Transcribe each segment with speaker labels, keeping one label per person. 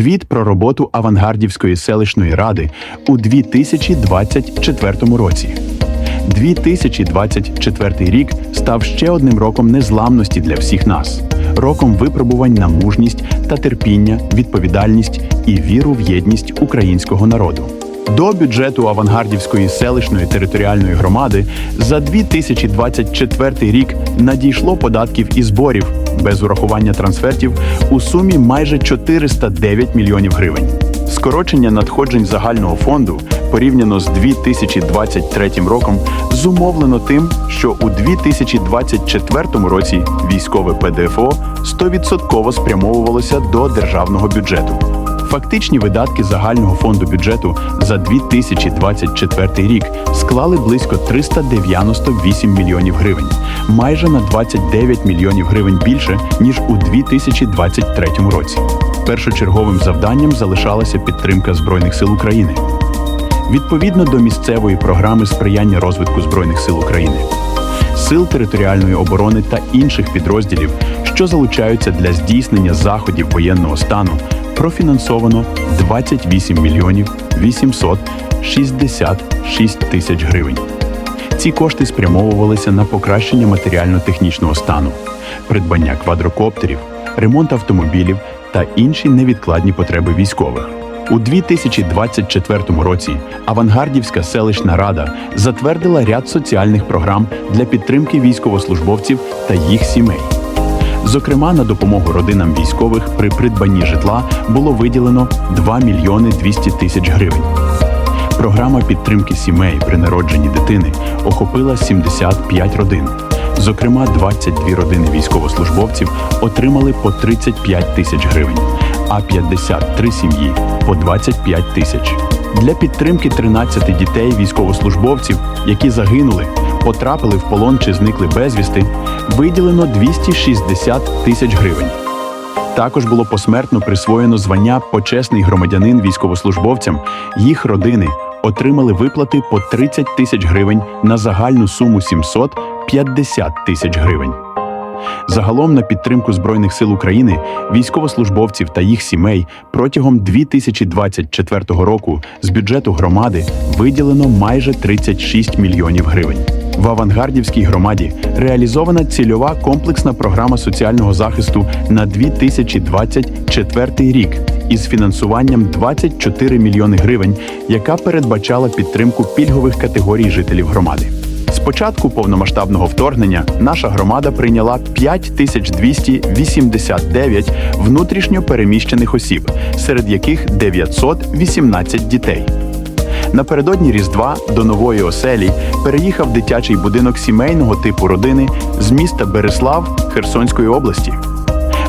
Speaker 1: Звіт про роботу Авангардівської селищної ради у 2024 році. 2024 рік став ще одним роком незламності для всіх нас, роком випробувань на мужність та терпіння, відповідальність і віру в єдність українського народу. До бюджету Авангардівської селищної територіальної громади за 2024 рік надійшло податків і зборів без урахування трансфертів у сумі майже 409 мільйонів гривень. Скорочення надходжень загального фонду порівняно з 2023 роком зумовлено тим, що у 2024 році військове ПДФО 100% спрямовувалося до державного бюджету. Фактичні видатки загального фонду бюджету за 2024 рік склали близько 398 мільйонів гривень, майже на 29 мільйонів гривень більше ніж у 2023 році. Першочерговим завданням залишалася підтримка збройних сил України. Відповідно до місцевої програми сприяння розвитку збройних сил України, сил територіальної оборони та інших підрозділів, що залучаються для здійснення заходів воєнного стану, профінансовано 28 мільйонів 866 тисяч гривень. Ці кошти спрямовувалися на покращення матеріально-технічного стану, придбання квадрокоптерів, ремонт автомобілів та інші невідкладні потреби військових. У 2024 році Авангардівська селищна рада затвердила ряд соціальних програм для підтримки військовослужбовців та їх сімей. Зокрема, на допомогу родинам військових при придбанні житла було виділено 2 мільйони 200 тисяч гривень. Програма підтримки сімей при народженні дитини охопила 75 родин. Зокрема, 22 родини військовослужбовців отримали по 35 тисяч гривень, а 53 сім'ї по 25 тисяч. Для підтримки 13 дітей військовослужбовців, які загинули, потрапили в полон чи зникли безвісти, виділено 260 тисяч гривень. Також було посмертно присвоєно звання почесний громадянин військовослужбовцям. Їх родини отримали виплати по 30 тисяч гривень на загальну суму 750 тисяч гривень. Загалом на підтримку Збройних сил України, військовослужбовців та їх сімей протягом 2024 року з бюджету громади виділено майже 36 мільйонів гривень. В Авангардівській громаді реалізована цільова комплексна програма соціального захисту на 2024 рік із фінансуванням 24 мільйони гривень, яка передбачала підтримку пільгових категорій жителів громади. З початку повномасштабного вторгнення наша громада прийняла 5289 внутрішньо переміщених осіб, серед яких 918 дітей. Напередодні Різдва до нової оселі переїхав дитячий будинок сімейного типу родини з міста Береслав Херсонської області.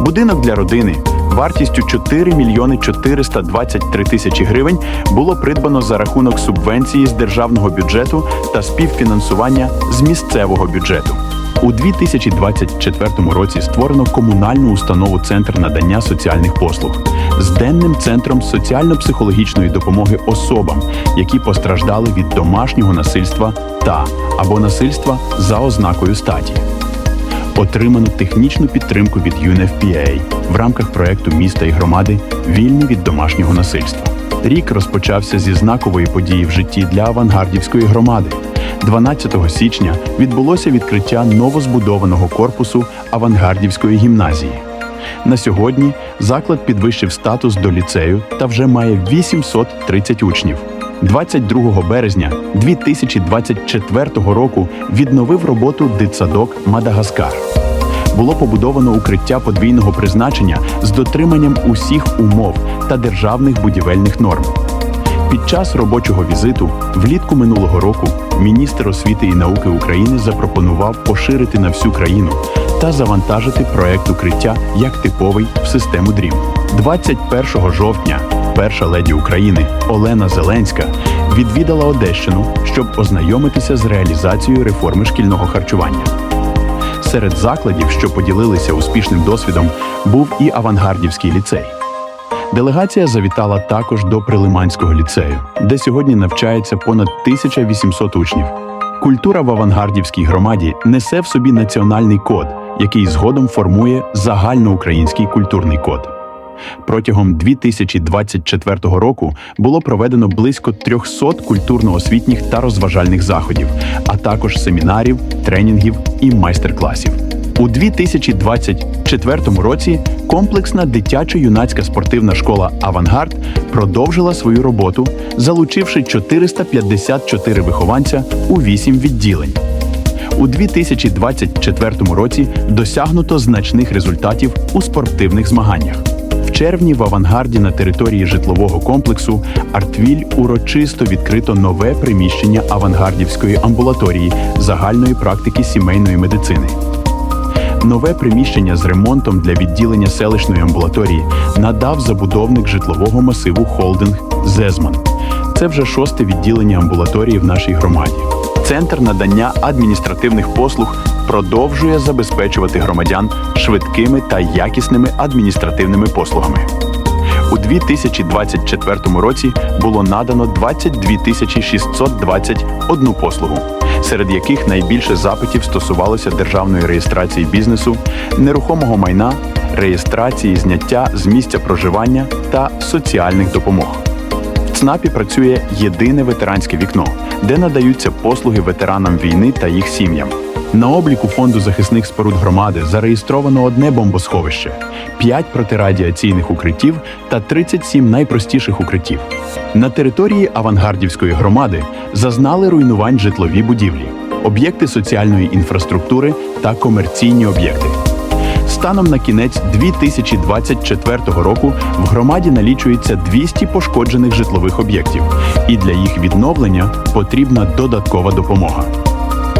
Speaker 1: Будинок для родини вартістю 4 мільйони 423 тисячі гривень було придбано за рахунок субвенції з державного бюджету та співфінансування з місцевого бюджету. У 2024 році створено комунальну установу Центр надання соціальних послуг з денним центром соціально-психологічної допомоги особам, які постраждали від домашнього насильства та або насильства за ознакою статі. Отримано технічну підтримку від UNFPA в рамках проекту міста і громади Вільні від домашнього насильства. Рік розпочався зі знакової події в житті для авангардівської громади. 12 січня відбулося відкриття новозбудованого корпусу авангардівської гімназії. На сьогодні заклад підвищив статус до ліцею та вже має 830 учнів. 22 березня 2024 року відновив роботу дитсадок Мадагаскар. Було побудовано укриття подвійного призначення з дотриманням усіх умов та державних будівельних норм. Під час робочого візиту влітку минулого року міністр освіти і науки України запропонував поширити на всю країну та завантажити проект укриття як типовий в систему дрім. 21 жовтня перша леді України Олена Зеленська відвідала Одещину, щоб ознайомитися з реалізацією реформи шкільного харчування. Серед закладів, що поділилися успішним досвідом, був і авангардівський ліцей. Делегація завітала також до Прилиманського ліцею, де сьогодні навчається понад 1800 учнів. Культура в авангардівській громаді несе в собі національний код, який згодом формує загальноукраїнський культурний код. Протягом 2024 року було проведено близько 300 культурно-освітніх та розважальних заходів, а також семінарів, тренінгів і майстер-класів. У 2024 році комплексна дитячо-юнацька спортивна школа Авангард продовжила свою роботу, залучивши 454 вихованця у 8 відділень. У 2024 році досягнуто значних результатів у спортивних змаганнях. В червні в авангарді на території житлового комплексу Артвіль урочисто відкрито нове приміщення авангардівської амбулаторії загальної практики сімейної медицини. Нове приміщення з ремонтом для відділення селищної амбулаторії надав забудовник житлового масиву Холдинг Зезман. Це вже шосте відділення амбулаторії в нашій громаді. Центр надання адміністративних послуг продовжує забезпечувати громадян швидкими та якісними адміністративними послугами. У 2024 році було надано 22 тисячі 621 послугу, серед яких найбільше запитів стосувалося державної реєстрації бізнесу, нерухомого майна, реєстрації зняття з місця проживання та соціальних допомог. ЦНАПі працює єдине ветеранське вікно, де надаються послуги ветеранам війни та їх сім'ям. На обліку фонду захисних споруд громади зареєстровано одне бомбосховище, 5 протирадіаційних укриттів та 37 найпростіших укриттів. На території авангардівської громади зазнали руйнувань житлові будівлі, об'єкти соціальної інфраструктури та комерційні об'єкти. Станом на кінець 2024 року в громаді налічується 200 пошкоджених житлових об'єктів, і для їх відновлення потрібна додаткова допомога.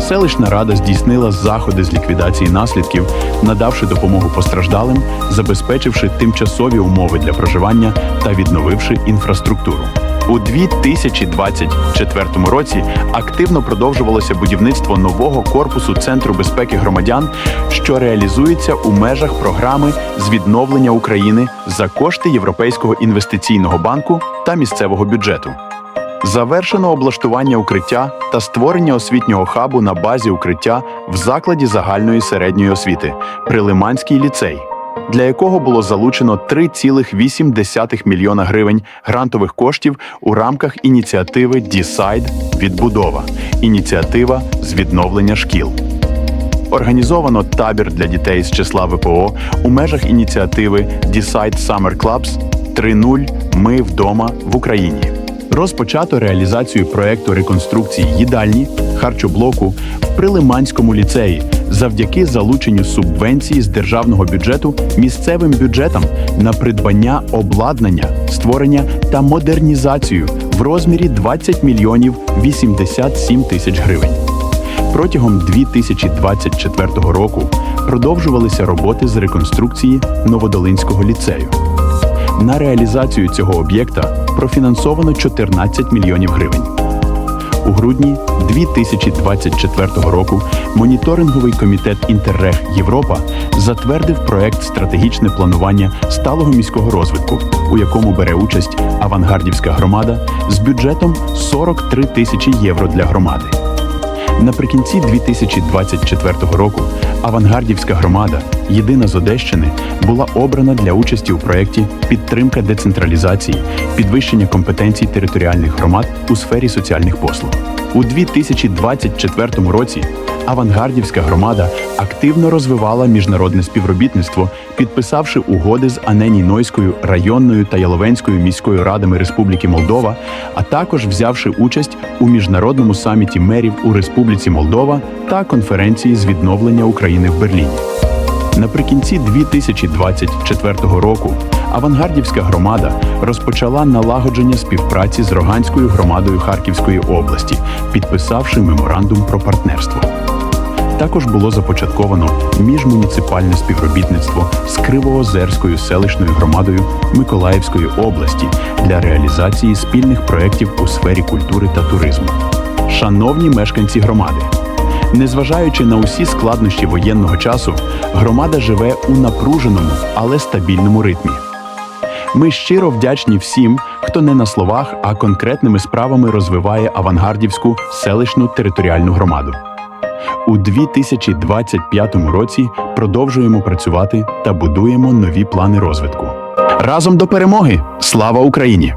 Speaker 1: Селищна рада здійснила заходи з ліквідації наслідків, надавши допомогу постраждалим, забезпечивши тимчасові умови для проживання та відновивши інфраструктуру. У 2024 році активно продовжувалося будівництво нового корпусу Центру безпеки громадян, що реалізується у межах програми з відновлення України за кошти Європейського інвестиційного банку та місцевого бюджету. Завершено облаштування укриття та створення освітнього хабу на базі укриття в закладі загальної середньої освіти Прилиманський ліцей, для якого було залучено 3,8 мільйона гривень грантових коштів у рамках ініціативи Дісайд Відбудова ініціатива з відновлення шкіл. Організовано табір для дітей з числа ВПО у межах ініціативи Decide Summer Clubs 3.0 Ми вдома в Україні. Розпочато реалізацію проекту реконструкції їдальні харчоблоку в Прилиманському ліцеї завдяки залученню субвенції з державного бюджету місцевим бюджетам на придбання обладнання, створення та модернізацію в розмірі 20 мільйонів 87 тисяч гривень. Протягом 2024 року продовжувалися роботи з реконструкції Новодолинського ліцею. На реалізацію цього об'єкта профінансовано 14 мільйонів гривень. У грудні 2024 року моніторинговий комітет Інтеррег Європа затвердив проект стратегічне планування сталого міського розвитку, у якому бере участь авангардівська громада з бюджетом 43 тисячі євро для громади. Наприкінці 2024 року авангардівська громада, єдина з Одещини, була обрана для участі у проєкті Підтримка децентралізації, підвищення компетенцій територіальних громад у сфері соціальних послуг. У 2024 році авангардівська громада активно розвивала міжнародне співробітництво, підписавши угоди з Аненійнойською районною та Яловенською міською радами Республіки Молдова, а також взявши участь у міжнародному саміті мерів у Республіці Молдова та конференції з відновлення України в Берліні. Наприкінці 2024 року авангардівська громада розпочала налагодження співпраці з Роганською громадою Харківської області, підписавши меморандум про партнерство. Також було започатковано міжмуніципальне співробітництво з Кривоозерською селищною громадою Миколаївської області для реалізації спільних проєктів у сфері культури та туризму. Шановні мешканці громади, Незважаючи на усі складнощі воєнного часу, громада живе у напруженому, але стабільному ритмі. Ми щиро вдячні всім, хто не на словах, а конкретними справами розвиває авангардівську селищну територіальну громаду. У 2025 році продовжуємо працювати та будуємо нові плани розвитку. Разом до перемоги! Слава Україні!